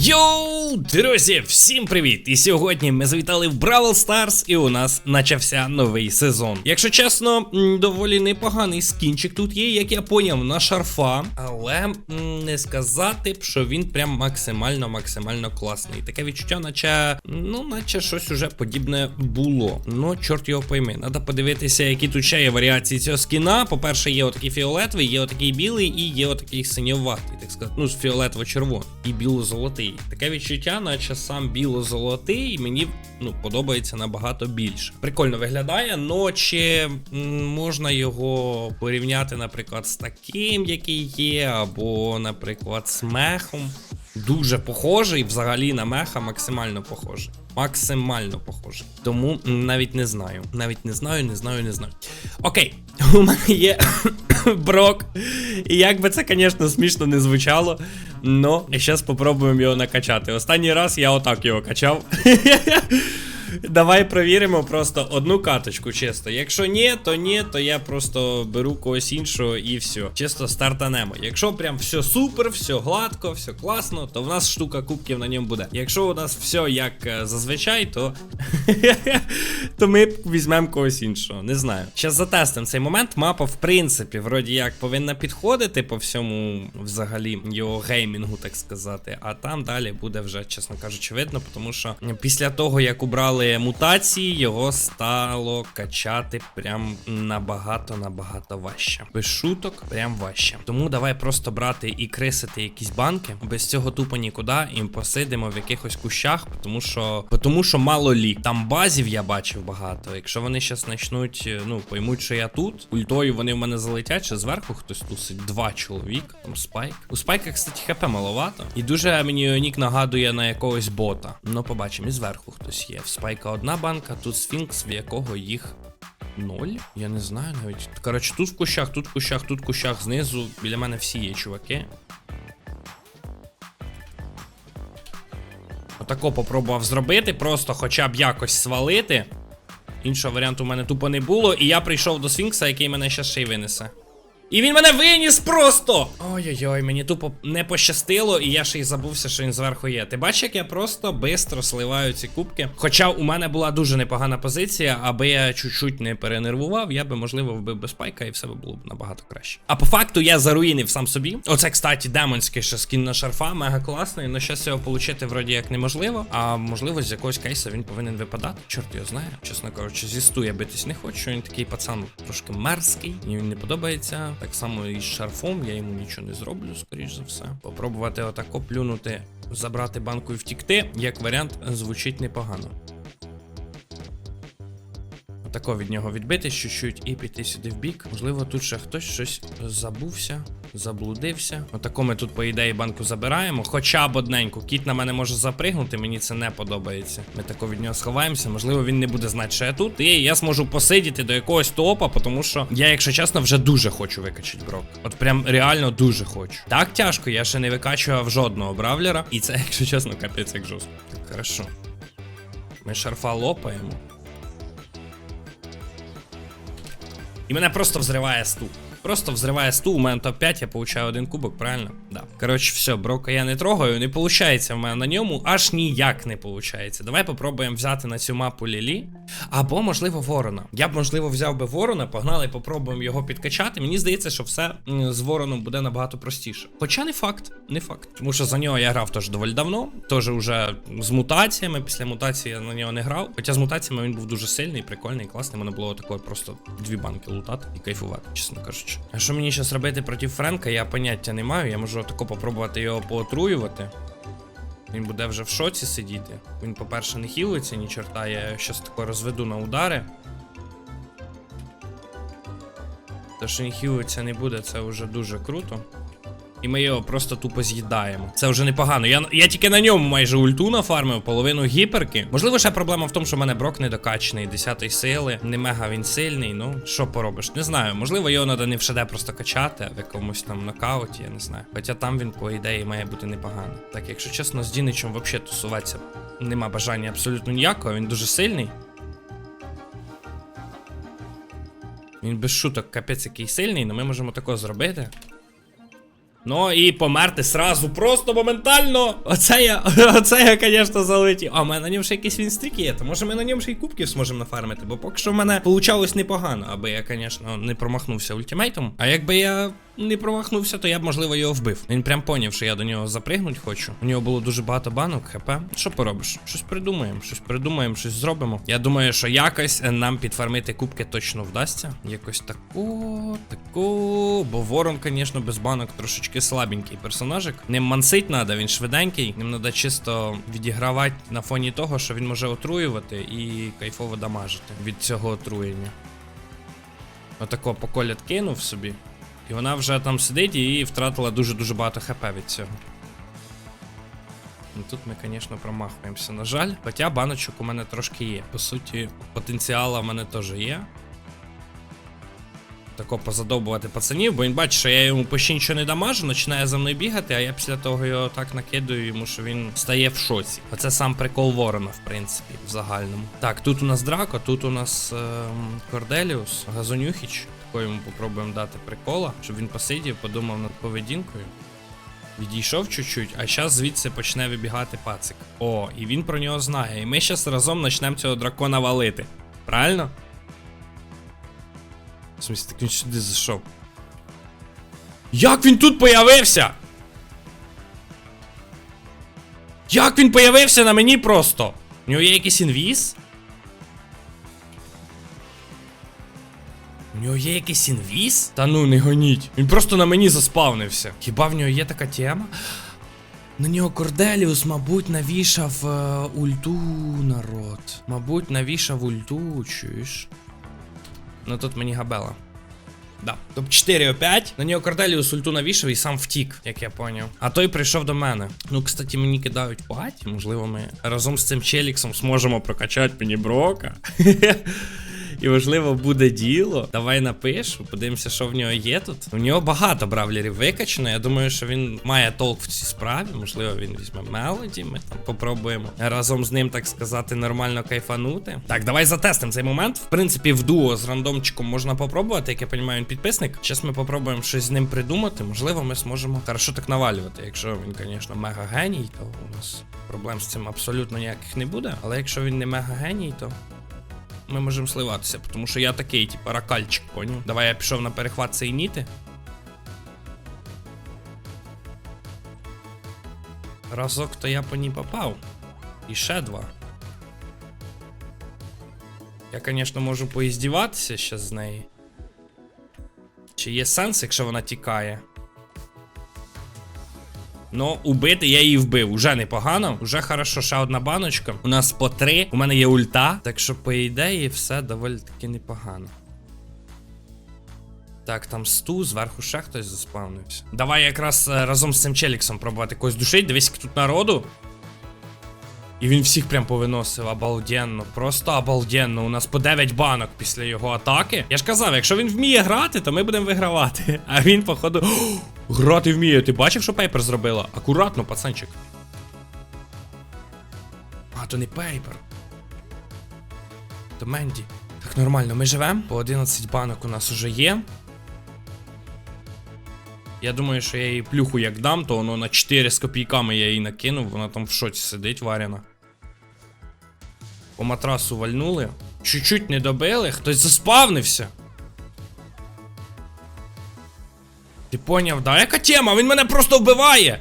Йоу, друзі, всім привіт! І сьогодні ми завітали в Бравл Старс, і у нас почався новий сезон. Якщо чесно, доволі непоганий скінчик тут є, як я поняв, на шарфа, але не сказати б, що він прям максимально максимально класний. Таке відчуття, наче ну, наче щось уже подібне було. Ну, чорт його пойми. Надо подивитися, які тут ще є варіації цього скіна. По-перше, є отакий фіолетовий, є отакий білий і є отакий синьоватий, так сказати. Ну, фіолетово-червоний і біло-золотий. Таке відчуття, наче сам біло-золотий, мені ну, подобається набагато більше. Прикольно виглядає, но чи можна його порівняти, наприклад, з таким, який є, або, наприклад, з мехом. Дуже похожий, взагалі на меха максимально похожий. Максимально похожий. Тому навіть не знаю. Навіть не знаю, не знаю, не знаю. Окей, у мене є брок. І як би це, звісно, смішно не звучало. Но зараз спробуємо його накачати. Останній раз я отак його качав. Давай провіримо просто одну каточку, чисто. Якщо ні, то ні, то я просто беру когось іншого і все. Чисто стартанемо. Якщо прям все супер, все гладко, все класно, то в нас штука кубків на ньому буде. Якщо у нас все як е, зазвичай, то. то ми візьмемо когось іншого. Не знаю. Зараз затестимо цей момент. Мапа, в принципі, вроді як повинна підходити по всьому взагалі його геймінгу, так сказати. А там далі буде вже, чесно кажучи, видно, тому що після того, як убрали мутації, його стало качати прям набагато-набагато важче. Без шуток, прям важче. Тому давай просто брати і крисити якісь банки. Без цього тупо нікуди. І посидимо в якихось кущах, тому що тому що мало лі. Там базів я бачив багато. Якщо вони зараз почнуть, е, ну, поймуть, що я тут, ультою вони в мене залетять, чи зверху хтось тусить. Два чоловіка, там спайк. У спайка, кстати, хп маловато. І дуже мені нік нагадує на якогось бота. Ну, побачимо, і зверху хтось є. В спайка одна банка, тут сфінкс, в якого їх. Ноль? Я не знаю навіть. Коротше, тут в кущах, тут в кущах, тут в кущах знизу. Біля мене всі є чуваки. Отако попробував зробити, просто хоча б якось свалити. Іншого варіанту у мене тупо не було, і я прийшов до Сфінкса, який мене ще ще й винесе. І він мене виніс просто! Ой-ой-ой, мені тупо не пощастило, і я ще й забувся, що він зверху є. Ти бачиш, як я просто бистро сливаю ці кубки. Хоча у мене була дуже непогана позиція, аби я чуть-чуть не перенервував, я би, можливо, вбив би спайка, і все би було б набагато краще. А по факту я заруїнив сам собі. Оце, кстати, демонський ще скін на шарфа, мега класний, але щас його отримати вроді як неможливо. А можливо, з якогось кейсу він повинен випадати. Чорт його знає. Чесно кажучи, зі сту я битись не хочу. Він такий пацан трошки мерзкий, мені він не подобається. Так само і з шарфом, я йому нічого не зроблю, скоріш за все. Попробувати отако плюнути, забрати банку і втікти, як варіант, звучить непогано. Отако від нього відбитись чуть-чуть і піти сюди в бік. Можливо, тут ще хтось щось забувся, заблудився. Отако ми тут, по ідеї, банку забираємо. Хоча б одненьку. Кіт на мене може запригнути, мені це не подобається. Ми тако від нього сховаємося. Можливо, він не буде знати, що я тут. І я зможу посидіти до якогось топа, тому що я, якщо чесно, вже дуже хочу викачати брок. От прям реально дуже хочу. Так тяжко, я ще не викачував жодного бравлера. І це, якщо чесно, капець як жорстко. Так, хорошо. Ми шарфа лопаємо. І мене просто взриває стул. Просто взриває стул, у мене топ-5, я получаю один кубок, правильно? Да. Коротше, все, брока я не трогаю, не виходить в мене на ньому, аж ніяк не виходить. Давай попробуємо взяти на цю мапу Лілі. Або, можливо, Ворона. Я б, можливо, взяв би Ворона, погнали і попробуємо його підкачати. Мені здається, що все з Вороном буде набагато простіше. Хоча не факт, не факт. Тому що за нього я грав теж доволі давно, теж уже з мутаціями. Після мутації я на нього не грав. Хоча з мутаціями він був дуже сильний, прикольний, класний. Мене було такое просто дві банки лутати і кайфувати, чесно кажучи. А що мені зараз робити проти Френка, я поняття не маю. Я можу тако попробувати його поотруювати. Він буде вже в шоці сидіти. Він, по-перше, не хілиться ні чорта, я щас тако розведу на удари. Те, що він хілиться не буде, це вже дуже круто. І ми його просто тупо з'їдаємо. Це вже непогано. Я я тільки на ньому майже ульту нафармив, половину гіперки. Можливо, ще проблема в тому, що в мене брок недокачаний, 10 сили. Не мега він сильний. Ну, що поробиш? Не знаю. Можливо, його треба не в ШД просто качати, в якомусь там нокауті, я не знаю. Хоча там він, по ідеї, має бути непоганий. Так, якщо чесно, з Діничем взагалі тусуватися нема бажання абсолютно ніякого, він дуже сильний. Він без шуток капець який сильний, але ми можемо тако зробити. Ну і померти сразу, просто моментально. Оце я, оце я, звісно, залетів. А в мене на ньому ще якийсь вінстрік є, то може ми на ньому ще й кубків зможемо нафармити, бо поки що в мене получалось непогано, аби я, звісно, не промахнувся ультимейтом. А якби я не промахнувся, то я б, можливо, його вбив. Він прям поняв, що я до нього запригнуть хочу. У нього було дуже багато банок, хп. Що поробиш? Щось придумаємо, щось придумаємо, щось зробимо. Я думаю, що якось е, нам підфармити кубки точно вдасться. Якось таку, таку. Бо ворон, звісно, без банок трошечки слабенький персонажик. Ним мансить треба, він швиденький. Ним треба чисто відігравати на фоні того, що він може отруювати і кайфово дамажити від цього отруєння. Отако по колят кинув собі. І вона вже там сидить і втратила дуже-дуже багато хп від цього. Ну, Тут ми, звісно, промахуємося, на жаль. Хоча баночок у мене трошки є. По суті, потенціала в мене теж є. Тако позадовбувати пацанів, бо він бачить, що я йому почти нічого не дамажу, починає за мною бігати, а я після того його так накидаю йому, що він стає в шоці. Оце сам прикол Ворона, в принципі, в загальному. Так, тут у нас Драко, тут у нас ем, Корделіус, Газонюхіч. Такого йому попробуємо дати прикола, щоб він посидів, подумав над поведінкою. Відійшов чуть-чуть, а зараз звідси почне вибігати пацик. О, і він про нього знає. І ми зараз разом почнемо цього дракона валити. Правильно? В смысле, так він сюди зайшов. Як він тут появився? Як він появився на мені просто? У нього є якийсь інвіз? У нього є якийсь інвіз? Та ну не гоніть. Він просто на мені заспавнився. Хіба в нього є така тема? На нього Корделіус, мабуть, навішав е, ульту, народ. Мабуть, навішав ульту, чуєш? Ну тут мені габела. Да. Топ 4 5 На нього Корделіус ульту навішав і сам втік, як я поняв. А той прийшов до мене. Ну, кстати, мені кидають паті. Можливо, ми разом з цим челіксом зможемо прокачати мені брока. І можливо буде діло. Давай напишу, подивимося, що в нього є тут. У нього багато бравлерів викачано. Я думаю, що він має толк в цій справі. Можливо, він візьме мелоді. Ми там попробуємо разом з ним, так сказати, нормально кайфанути. Так, давай затестимо цей момент. В принципі, в дуо з рандомчиком можна попробувати, як я розумію, він підписник. Зараз ми попробуємо щось з ним придумати. Можливо, ми зможемо хорошо так навалювати. Якщо він, звісно, мега геній, то у нас проблем з цим абсолютно ніяких не буде. Але якщо він не мега геній, то ми можемо сливатися, тому що я такий, типу, ракальчик, поняв? Давай я пішов на перехват цієї ніти. Разок то я по ній попав. І ще два. Я, звісно, можу поіздіватися ще з неї. Чи є сенс, якщо вона тікає? Ну, убити я її вбив. Уже непогано. Уже хорошо, ще одна баночка. У нас по три. У мене є ульта. Так що, по ідеї, все доволі таки непогано. Так, там сту, зверху ще хтось заспавнився. Давай якраз е, разом з цим челіксом пробувати когось душить. Дивись, тут народу. І він всіх прям повиносив обалденно. Просто обалденно. У нас по 9 банок після його атаки. Я ж казав, якщо він вміє грати, то ми будемо вигравати. А він, походу. Грати вміє. Ти бачив, що Пейпер зробила? Акуратно, пацанчик. А, то не Пейпер. То Менді. Так, нормально, ми живемо. По 11 банок у нас уже є. Я думаю, що я їй плюху як дам, то воно на 4 з копійками я її накинув, вона там в шоці сидить варяна. По матрасу вальнули. Чуть-чуть не добили, хтось заспавнився. Ти поняв, да? Яка тема? Він мене просто вбиває!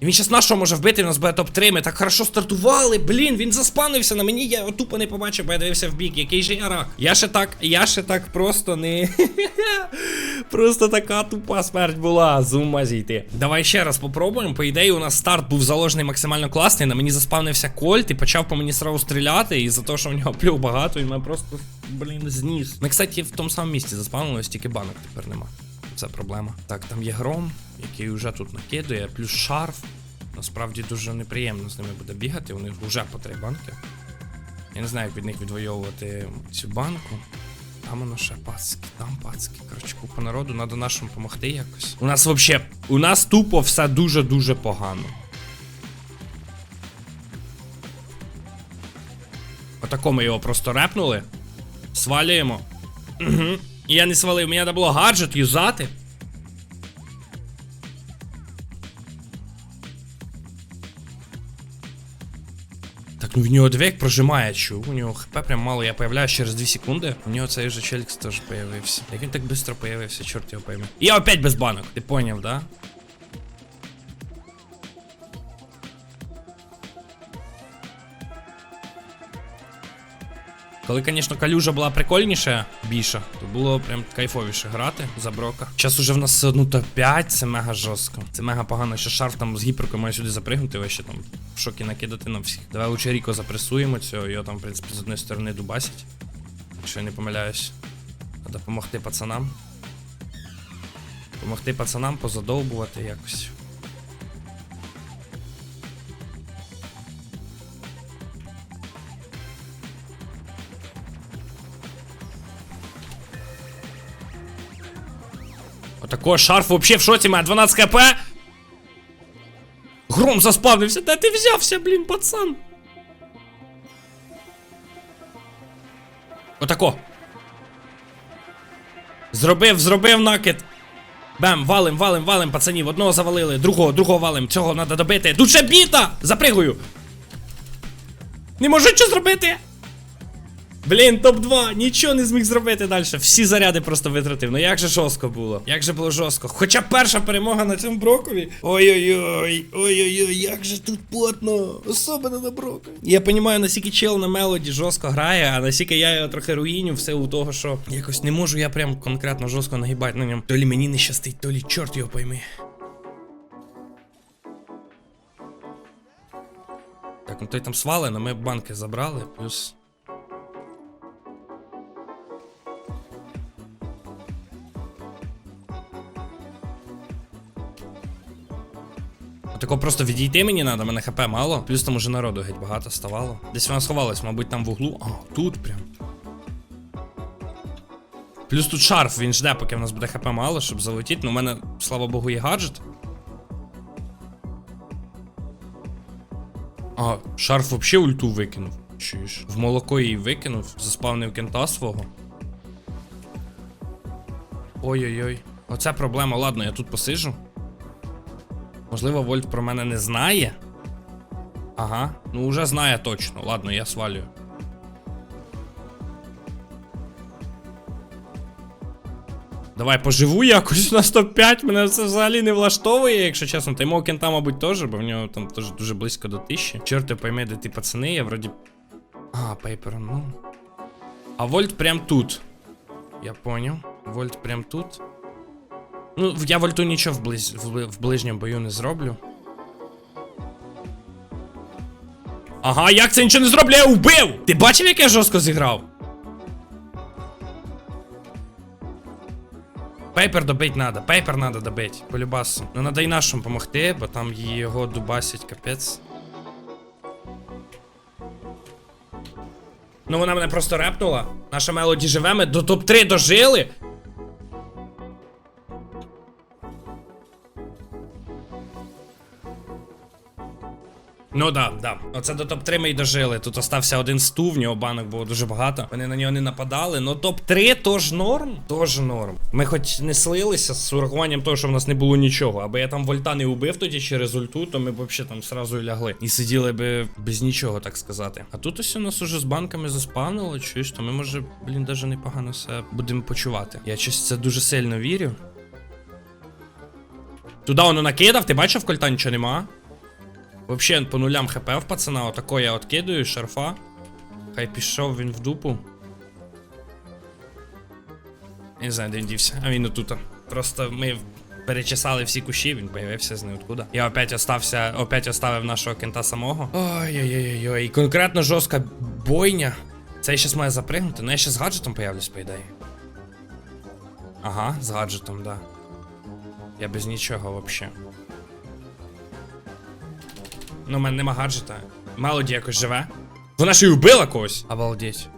І він щас нашого може вбити, він нас буде топ-3. Ми так хорошо стартували. Блін, він заспанився на мені, я тупо не побачив, бо я дивився в бік. Який же я рак. Я ще так, я ще так просто не. просто така тупа смерть була. З ума зійти. Давай ще раз попробуємо. По ідеї, у нас старт був заложений максимально класний. На мені заспавнився кольт і почав по мені сразу стріляти. І за те, що в нього плюх багато, він мене просто, блін, зніс. Ми, кстати, в тому самому місці заспавнилось, тільки банок тепер нема. Це проблема. Так, там є гром, який вже тут накидує, плюс шарф. Насправді дуже неприємно з ними буде бігати, у них вже по три банки. Я не знаю, як від них відвоювати цю банку. Там воно ще пацки, там пацки. Коротше, купа народу, треба нашим допомогти якось. У нас взагалі, у нас тупо все дуже-дуже погано. Отако ми його просто репнули. Свалюємо. Угу. Я не свалив, мені треба було гаджет юзати. Так, ну в нього двік прожимає, чу. У нього хп прям мало, я появляюсь через 2 секунди. У нього цей же челікс теж появився. Як він так швидко появився, чорт його пойме. І я опять без банок, ти поняв, да? Коли, звісно, калюжа була прикольніша, більша, то було прям кайфовіше грати за брока. Зараз уже в нас все одно топ-5, це мега жорстко. Це мега погано, що шарф там з гіперкою має сюди запригнути, ви ще там в шокі накидати на всіх. Давай лучше Ріко запресуємо цього, його там, в принципі, з одної сторони дубасять. Якщо я не помиляюсь. Треба допомогти пацанам. Помогти пацанам позадовбувати якось. Отакого шарф вообще в шоці має 12 кп. Гром заспавнився. Де ти взявся, блін, пацан? Отако. Зробив, зробив накид. Бем, валим, валим, валим, пацанів. Одного завалили, другого, другого валим. Цього треба добити. Тут біта! Запригую. Не можу що зробити. Блін, топ-2, нічого не зміг зробити далі. Всі заряди просто витратив. Ну як же жорстко було? Як же було жорстко? Хоча перша перемога на цьому брокові. Ой-ой-ой, ой-ой-ой, як же тут плотно, особливо на брокові. Я розумію, наскільки чел на мелоді жорстко грає, а наскільки я його трохи руїню, все у того, що якось не можу я прям конкретно жорстко нагибати на ньому. То лі мені не щастить, то лі чорт його пойми. Так, ну той там свали, але ми банки забрали, плюс. Тако просто відійти мені треба, мене хп мало. Плюс там уже народу геть багато ставало. Десь вона сховалась, мабуть, там в углу. А, тут прям. Плюс тут шарф, він жде, поки в нас буде хп мало, щоб залетіти. Ну, у мене, слава Богу, є гаджет. А, шарф вообще ульту викинув. Чуєш? В молоко її викинув, заспавнив кента свого. Ой-ой-ой. Оце проблема. Ладно, я тут посижу. Можливо, Вольт про мене не знає. Ага, ну вже знає точно. Ладно, я свалюю. Давай поживу якось на 105, мене це взагалі не влаштовує, якщо чесно. Та й мого кента, мабуть, теж, бо в нього там теж дуже близько до тисячі. Чорти пойме, де ті пацани, я вроді. А, пейпер, ну. А Вольт прям тут. Я поняв. Вольт прям тут. Ну, я вольту нічого в, близь, в, ближньому бою не зроблю. Ага, як це нічого не зроблю? Я вбив! Ти бачив, як я жорстко зіграв? Пейпер добить надо, пейпер надо добить, полюбасу. Ну надо і нашому помогти, бо там його дубасять, капець. Ну вона мене просто репнула. Наша мелоді живе, ми до топ-3 дожили. Ну да, да. Оце до топ-3 ми й дожили. Тут остався один сту, в нього банок було дуже багато. Вони на нього не нападали. Ну топ-3 тож норм. Тож норм. Ми хоч не слилися з урахуванням того, що в нас не було нічого. Аби я там вольта не убив тоді через ульту, то ми б взагалі там сразу лягли. І сиділи би без нічого, так сказати. А тут ось у нас уже з банками заспавнило, чуєш, то ми може, блін, даже непогано все будемо почувати. Я щось це дуже сильно вірю. Туди воно накидав, ти бачив, кольта нічого нема? Вообще по нулям хп в пацана, отако я откидаю, шарфа. Хай пішов він в дупу. Я не знаю, де він дівся, а він отут. Просто ми перечесали всі кущі, він появився з ниоткуда. Я опять остався, опять оставив нашого кента самого. Ой-ой-ой-ой. І конкретно жорстка бойня. Це щас має запригнути, ну я ще з гаджетом появлюсь, по ідеї. Ага, з гаджетом, да. Я без нічого вообще. Ну, у мене нема гаджета. Мелоді якось живе. Вона ж і вбила когось. Обалдеть.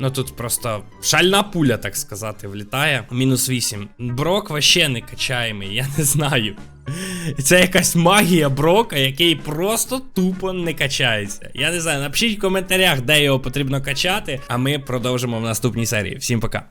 Ну тут просто шальна пуля, так сказати, влітає. Мінус 8. Брок вообще не качаємий, я не знаю. Це якась магія брока, який просто тупо не качається. Я не знаю, напишіть в коментарях, де його потрібно качати, а ми продовжимо в наступній серії. Всім пока.